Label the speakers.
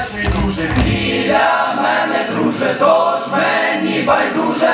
Speaker 1: вдячний, друже. Біля
Speaker 2: мене, друже, тож мені байдуже.